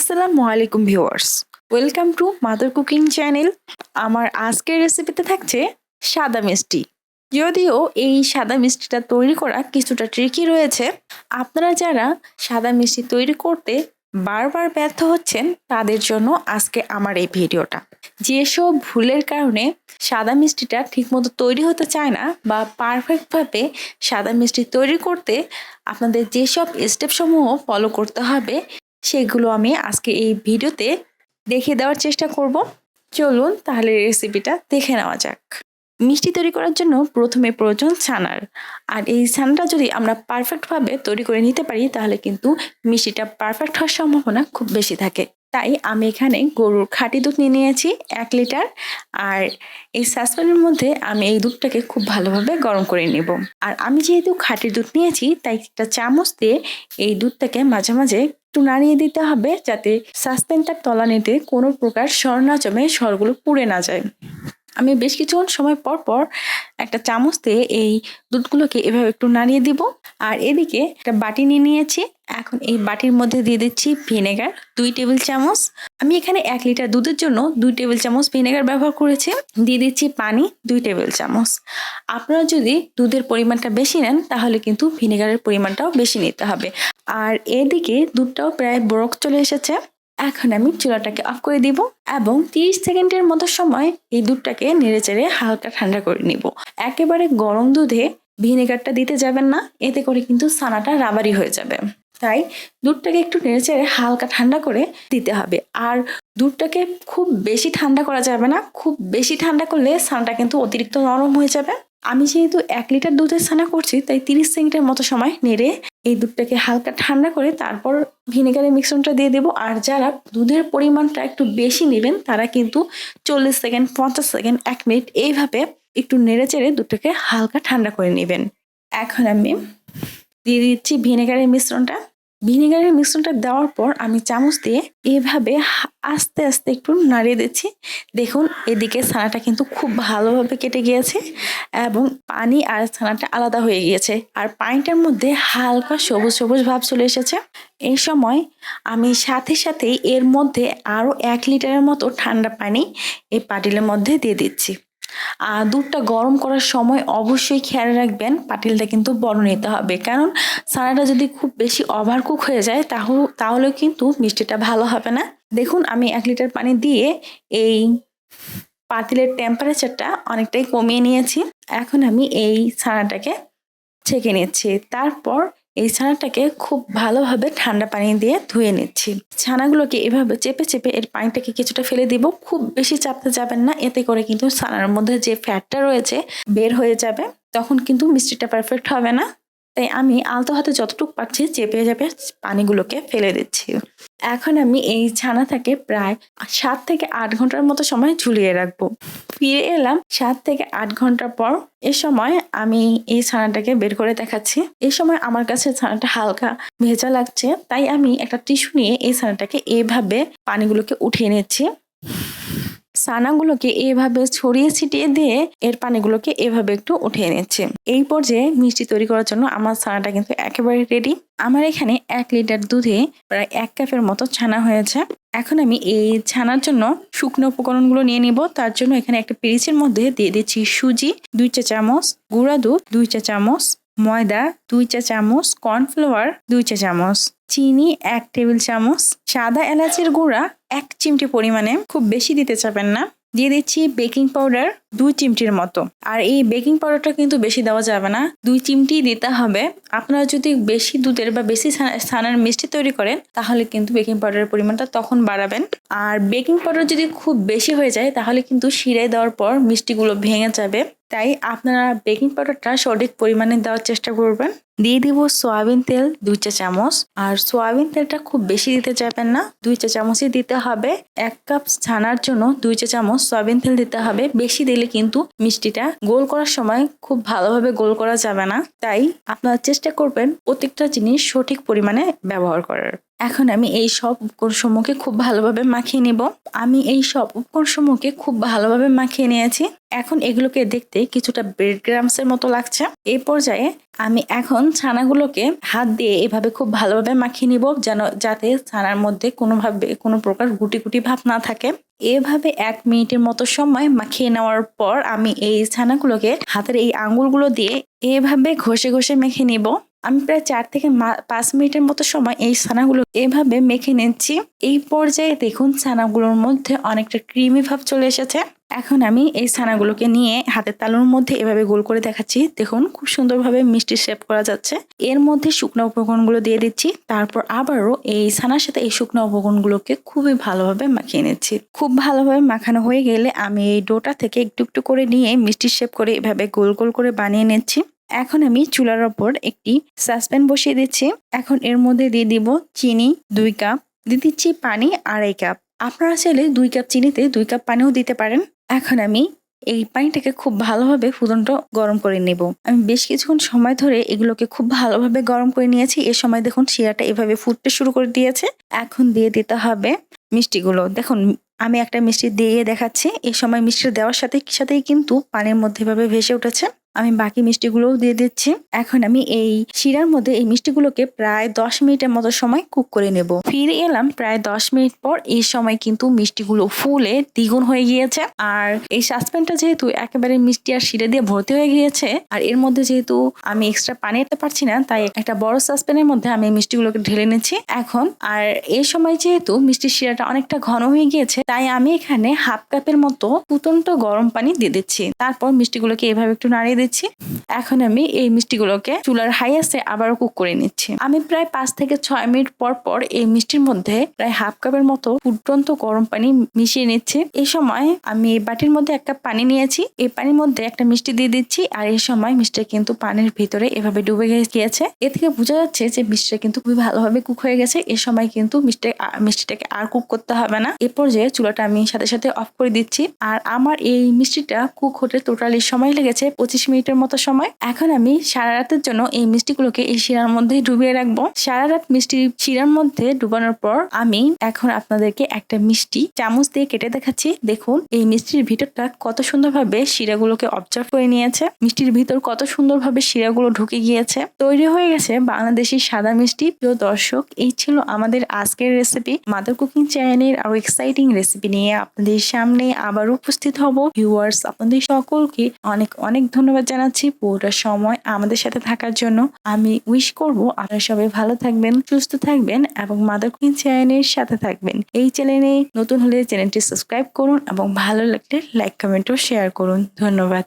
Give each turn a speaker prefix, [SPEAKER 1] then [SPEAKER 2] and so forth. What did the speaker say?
[SPEAKER 1] আসসালামু আলাইকুম viewers. Welcome to mother cooking channel আমার আজকের রেসিপিতে থাকছে সাদা মিষ্টি। যদিও এই সাদা মিষ্টিটা তৈরি করা কিছুটা ট্রিকি রয়েছে, আপনারা যারা সাদা মিষ্টি তৈরি করতে বারবার ব্যর্থ হচ্ছেন, তাদের জন্য আজকে আমার এই ভিডিওটা। যেসব ভুলের কারণে সাদা মিষ্টিটা ঠিকমতো তৈরি হতে চায় না বা পারফেক্টভাবে সাদা মিষ্টি তৈরি করতে আপনাদের যেসব স্টেপসমূহ ফলো করতে হবে সেগুলো আমি আজকে এই ভিডিওতে দেখে দেওয়ার চেষ্টা করব। চলুন তাহলে রেসিপিটা দেখে নেওয়া যাক। মিষ্টি তৈরি করার জন্য প্রথমে প্রয়োজন ছানার। আর এই ছানাটা যদি আমরা পারফেক্টভাবে তৈরি করে নিতে পারি, তাহলে কিন্তু মিষ্টিটা পারফেক্ট হওয়ার সম্ভাবনা খুব বেশি থাকে। তাই আমি এখানে গরুর খাঁটি দুধ নিয়ে নিয়েছি, এক লিটার। আর এই সাসপ্যানের মধ্যে আমি এই দুধটাকে খুব ভালোভাবে গরম করে নেব। আর আমি যেহেতু খাঁটি দুধ নিয়েছি, তাই একটা চামচ দিয়ে এই দুধটাকে মাঝে মাঝে একটু নাড়িয়ে দিতে হবে যাতে সাসপেনটার তলানিতে কোনো প্রকার স্বর্ণাচমে না জমে স্বরগুলো পুড়ে না যায়। আমি বেশ কিছুক্ষণ সময় পর পর একটা চামচ দিয়ে এই দুধগুলোকে এভাবে একটু নাড়িয়ে দিব। আর এদিকে একটা বাটি নিয়ে নিয়েছি। এখন এই বাটির মধ্যে দিয়ে দিচ্ছি ভিনেগার, দুই টেবিল চামচ। আমি এখানে এক লিটার দুধের জন্য দুই টেবিল চামচ ভিনেগার ব্যবহার করেছি। দিয়ে দিচ্ছি পানি, দুই টেবিল চামচ। আপনারা যদি দুধের পরিমাণটা বেশি নেন, তাহলে কিন্তু ভিনেগারের পরিমাণটাও বেশি নিতে হবে। আর এদিকে দুধটাও প্রায় বরফ চলে এসেছে। এখন আমি চুলাটাকে অফ করে দিব এবং 30 সেকেন্ডের মতো সময় এই দুধটাকে নেড়েচেড়ে হালকা ঠান্ডা করে নিব। একেবারে গরম দুধে ভিনেগারটা দিতে যাবেন না, এতে করে কিন্তু সানাটা রাবারি হয়ে যাবে। তাই দুধটাকে একটু নেড়েচেড়ে হালকা ঠান্ডা করে দিতে হবে। আর দুধটাকে খুব বেশি ঠান্ডা করা যাবে না, খুব বেশি ঠান্ডা করলে ছানাটা কিন্তু অতিরিক্ত নরম হয়ে যাবে। আমি যেহেতু এক লিটার দুধের ছানা করছি, তাই তিরিশ সেকেন্ডের মতো সময় নেড়ে এই দুধটাকে হালকা ঠান্ডা করে তারপর ভিনেগারের মিশ্রণটা দিয়ে দেবো। আর যারা দুধের পরিমাণটা একটু বেশি নেবেন, তারা কিন্তু চল্লিশ সেকেন্ড, পঞ্চাশ সেকেন্ড, এক মিনিট এইভাবে একটু নেড়ে চেড়ে দুধটাকে হালকা ঠান্ডা করে নেবেন। এখন আমি দিয়ে দিচ্ছি ভিনেগারের মিশ্রণটা। ভিনেগারের মিশ্রণটা দেওয়ার পর আমি চামচ দিয়ে এভাবে আস্তে আস্তে একটু নাড়িয়ে দিচ্ছি। দেখুন, এদিকে ছানাটা কিন্তু খুব ভালোভাবে কেটে গিয়েছে এবং পানি আর ছানাটা আলাদা হয়ে গিয়েছে। আর পানিটার মধ্যে হালকা সবুজ সবুজ ভাব চলে এসেছে। এই সময় আমি সাথে সাথেই এর মধ্যে আরও এক লিটারের মতো ঠান্ডা পানি এই পাটিলের মধ্যে দিয়ে দিচ্ছি। আর দুধটা গরম করার সময় অবশ্যই খেয়াল রাখবেন, পাতিলটা কিন্তু বড় নিতে হবে। কারণ ছানাটা যদি খুব বেশি ওভার কুক হয়ে যায় তাহলে তাহলে কিন্তু মিষ্টিটা ভালো হবে না। দেখুন, আমি এক লিটার পানি দিয়ে এই পাতিলের টেম্পারেচারটা অনেকটাই কমিয়ে নিয়েছি। এখন আমি এই ছানাটাকে ছেঁকে নিচ্ছি। তারপর এই ছানাটাকে খুব ভালোভাবে ঠান্ডা পানি দিয়ে ধুয়ে নিচ্ছি। ছানাগুলোকে এভাবে চেপে চেপে এর পানিটাকে কিছুটা ফেলে দিব। খুব বেশি চাপতে যাবেন না, এতে করে কিন্তু ছানার মধ্যে যে ফ্যাটটা রয়েছে বের হয়ে যাবে। তখন কিন্তু মিষ্টিটা পারফেক্ট হবে না। তাই আমি আলতো হাতে যতটুকু পারছি চেপে চেপে পানিগুলোকে ফেলে দিচ্ছি। এখন আমি এই ছানা থেকে প্রায় সাত থেকে আট ঘণ্টার মতো সময় ঝুলিয়ে রাখব। ফিরে এলাম সাত থেকে আট ঘণ্টা পর এ সময় আমি এই ছানাটাকে বের করে দেখাচ্ছি। এ সময় আমার কাছে ছানাটা হালকা ভেজা লাগছে, তাই আমি একটা টিস্যু নিয়ে এই ছানাটাকে এভাবে পানিগুলোকে উঠিয়ে নিচ্ছি। ছানাগুলোকে এভাবে ছড়িয়ে ছিটিয়ে দিয়ে এর পানিগুলোকে এভাবে একটু উঠিয়ে নিচ্ছে। এই পর্যায়ে মিষ্টি তৈরি করার জন্য আমার ছানাটা কিন্তু একেবারে রেডি আমার এখানে এক লিটার দুধে প্রায় এক কাপের মতো ছানা হয়েছে। এখন আমি এই ছানার জন্য শুকনো উপকরণগুলো নিয়ে নিব। তার জন্য এখানে একটা পিরিচের মধ্যে দিয়ে দিচ্ছি সুজি, দুই চা চামচ গুঁড়া দুধ, দুই চা চামচ ময়দা দুই চা চামচ, কর্নফ্লাওয়ার দুই চা চামচ, চিনি এক টেবিল চামচ, সাদা এলাচের গুঁড়া এক চিমটি পরিমাণে, খুব বেশি দিতে চাবেন না। দিয়ে দিচ্ছি বেকিং পাউডার দুই চিমটির মতো। আর এই বেকিং পাউডারটা কিন্তু বেশি দেওয়া যাবে না। দুই চিমটি দিতে হবে। আপনারা যদি বেশি দুধের বা বেশি ছানার মিষ্টি তৈরি করেন, তাহলে কিন্তু বেকিং পাউডারের পরিমাণটা তখন বাড়াবেন। আর বেকিং পাউডার যদি খুব বেশি হয়ে যায়, তাহলে কিন্তু শিরায় দেওয়ার পর মিষ্টিগুলো ভেঙে যাবে। তাই আপনারা বেকিং পাউডারটা সঠিক পরিমাণে দেওয়ার চেষ্টা করবেন। দিয়ে দিব সয়াবিন তেল, দুই চা চামচ। আর সয়াবিন তেলটা খুব বেশি দিতে যাবেন না। দুই চা চামচই দিতে হবে। এক কাপ ছানার জন্য দুই চা চামচ সয়াবিন তেল দিতে হবে। বেশি দিলে কিন্তু মিষ্টিটা গোল করার সময় খুব ভালোভাবে গোল করা যাবে না। তাই আপনারা চেষ্টা করবেন প্রত্যেকটা জিনিস সঠিক পরিমাণে ব্যবহার করার। এখন আমি এই সব উপকরণ সমূহকে খুব ভালোভাবে মাখিয়ে নিব। আমি এই সব উপকরণ সমূহকে খুব ভালোভাবে মাখিয়ে নিয়েছি। এখন এগুলোকে দেখতে কিছুটা ব্রেড গ্রামসের মতো লাগছে। এই পর্যায়ে আমি এখন ছানাগুলোকে হাত দিয়ে এভাবে খুব ভালোভাবে মাখিয়ে নিব যেন যাতে ছানার মধ্যে কোনোভাবে কোনো প্রকার গুটি গুটি ভাব না থাকে। এভাবে এক মিনিটের মতো সময় মাখিয়ে নেওয়ার পর আমি এই ছানাগুলোকে হাতের এই আঙুলগুলো দিয়ে এভাবে ঘষে ঘষে মেখে নিব। আমি প্রায় চার থেকে পাঁচ মিনিটের মতো সময় এই ছানাগুলো এভাবে মেখে নিচ্ছি। এই পর্যায়ে দেখুন ছানাগুলোর মধ্যে অনেকটা ক্রিমি ভাব চলে এসেছে। এখন আমি এই ছানাগুলোকে নিয়ে হাতের তালুর মধ্যে এভাবে গোল করে দেখাচ্ছি। দেখুন খুব সুন্দরভাবে মিষ্টি শেপ করা যাচ্ছে। এর মধ্যে শুকনো উপকরণগুলো দিয়ে দিচ্ছি। তারপর আবারও এই ছানার সাথে এই শুকনো উপকরণগুলোকে খুবই ভালোভাবে মাখিয়ে নিচ্ছি। খুব ভালোভাবে মাখানো হয়ে গেলে আমি এই ডোটা থেকে একটু একটু করে নিয়ে মিষ্টি শেপ করে এভাবে গোল গোল করে বানিয়ে নিচ্ছি। এখন আমি চুলার ওপর একটি সাসপ্যান বসিয়ে দিচ্ছি। এখন এর মধ্যে দিয়ে দিব চিনি দুই কাপ দিয়ে দিচ্ছি পানি আড়াই কাপ আপনারা চাইলে দুই কাপ চিনিতে দুই কাপ পানিও দিতে পারেন। এখন আমি এই পানিটাকে খুব ভালোভাবে ফুটন্ত গরম করে নেব। আমি বেশ কিছুক্ষণ সময় ধরে এগুলোকে খুব ভালোভাবে গরম করে নিয়েছি। এ সময় দেখুন শিরাটা এভাবে ফুটতে শুরু করে দিয়েছে। এখন দিয়ে দিতে হবে মিষ্টিগুলো। দেখুন, আমি একটা মিষ্টি দিয়ে দেখাচ্ছি। এ সময় মিষ্টি দেওয়ার সাথে সাথেই কিন্তু পানির মধ্যে ভাবে ভেসে উঠেছে। আমি বাকি মিষ্টিগুলোও দিয়ে দিচ্ছি। এখন আমি এই শিরার মধ্যে এই মিষ্টিগুলোকে প্রায় দশ মিনিটের মতো সময় কুক করে নেব। ফিরে এলাম প্রায় দশ মিনিট পর। এই সময় কিন্তু মিষ্টিগুলো ফুলে দ্বিগুণ হয়ে গিয়েছে। আর এই সাসপেনটা যেহেতু একেবারে মিষ্টি আর শিরা দিয়ে ভর্তি হয়ে গিয়েছে, আর এর মধ্যে যেহেতু আমি এক্সট্রা পানি আনতে পারছি না, তাই একটা বড় সাসপেনের মধ্যে আমি মিষ্টিগুলোকে ঢেলে নিচ্ছি। এখন, আর এই সময় যেহেতু মিষ্টির শিরাটা অনেকটা ঘন হয়ে গিয়েছে, তাই আমি এখানে হাফ কাপের মতো ফুটন্ত গরম পানি দিয়ে দিচ্ছি। তারপর মিষ্টিগুলোকে এভাবে একটু নাড়িয়ে দিচ্ছি এখন আমি এই মিষ্টিগুলোকে চুলার হাই আছে আবারও কুক করে নিচ্ছি। আমি প্রায় পাঁচ থেকে ছয় মিনিট পর পর এই মিষ্টির মধ্যে প্রায় হাফ কাপের মতো ফুটন্ত গরম পানি মিশিয়ে নিচ্ছি। এই সময় আমি এই বাটির মধ্যে এক কাপ পানি নিয়েছি। এই পানির মধ্যে একটা মিষ্টি দিয়ে দিচ্ছি আর এই সময় মিষ্টি কিন্তু পানির ভিতরে এভাবে ডুবে গিয়েছে। এ থেকে বোঝা যাচ্ছে যে মিষ্টিটা কিন্তু খুবই ভালোভাবে কুক হয়ে গেছে। এ সময় কিন্তু মিষ্টি, মিষ্টিটাকে আর কুক করতে হবে না। এ পর্যায়ে চুলাটা আমি সাথে সাথে অফ করে দিচ্ছি। আর আমার এই মিষ্টিটা কুক হতে টোটালি সময় লেগেছে পঁচিশ মিনিটের মতো সময়, এখন আমি সারা রাতের জন্য এই মিষ্টিগুলোকে এই শিরার মধ্যে ডুবিয়ে রাখব। সারা রাত মিষ্টি শিরার মধ্যে ডুবানোর পর আমি এখন আপনাদেরকে একটা মিষ্টি চামচ দিয়ে কেটে দেখাচ্ছি। দেখুন, এই মিষ্টির ভিতরটা কত সুন্দরভাবে শিরাগুলোকে অবজার্ভ করে নিয়েছে। মিষ্টির ভিতর কত সুন্দরভাবে শিরাগুলো ঢুকে গিয়েছে। তৈরি হয়ে গেছে বাংলাদেশি সাদা মিষ্টি। প্রিয় দর্শক, এই ছিল আমাদের আজকের রেসিপি মাদার কুকিং চ্যানেলের আরও এক্সাইটিং রেসিপি নিয়ে আপনাদের সামনে আবার উপস্থিত হব। ভিউয়ার্স আপনাদের সকলকে অনেক অনেক ধন্যবাদ জানাচ্ছি। পুরোটা সময় আমাদের সাথে থাকার জন্য আমি উইশ করব। আপনারা সবাই ভালো থাকবেন, সুস্থ থাকবেন এবং মাদার কুইন চ্যানেলের সাথে থাকবেন। এই চ্যানেলে নতুন হলে চ্যানেলটি সাবস্ক্রাইব করুন এবং ভালো লাগলে লাইক কমেন্ট ও শেয়ার করুন। ধন্যবাদ।